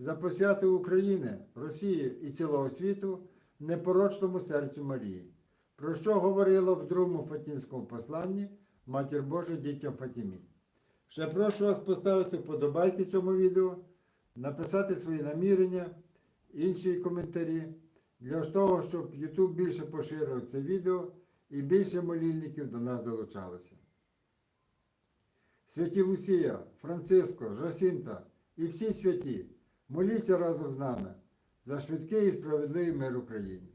за посвяту України, Росії і цілого світу непорочному серцю Марії, про що говорила в другому Фатінському посланні Матір Божа дітям Фатімі. Ще прошу вас поставити вподобайки цьому відео, написати свої намірення, інші коментарі, для того, щоб YouTube більше поширив це відео і більше молільників до нас долучалося. Святі Лусія, Франциско, Жасінта і всі святі, моліться разом з нами за швидкий і справедливий мир Україні.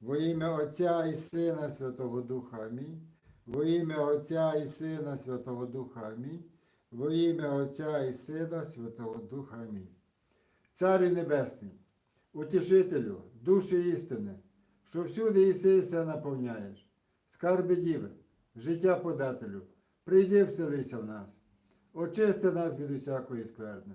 Во ім'я Отця і Сина Святого Духа Амінь. Во ім'я Отця і Сина Святого Духа Амінь. Во ім'я Отця і Сина Святого Духа Амінь. Царю Небесний, утішителю, душі істини, що всюди і все наповняєш, скарби діви, життя подателю, прийди вселися в нас, очисти нас від усякої скверни,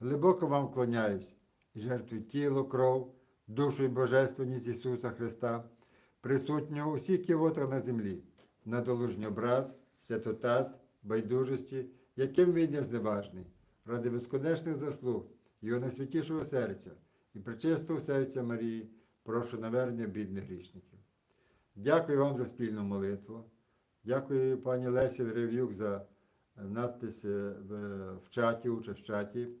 глибоко вам вклоняюсь і жертвую тіло, кров, душу і божественність Ісуса Христа, присутнього у всіх кивотах на землі, на долужній образ, святотаз, байдужості, яким він є зневажний, ради безконечних заслуг Його найсвятішого серця і причистого серця Марії, прошу навернення бідних грішників. Дякую вам за спільну молитву. Дякую пані Лесі Рев'юк за надпис в чаті, участь в чаті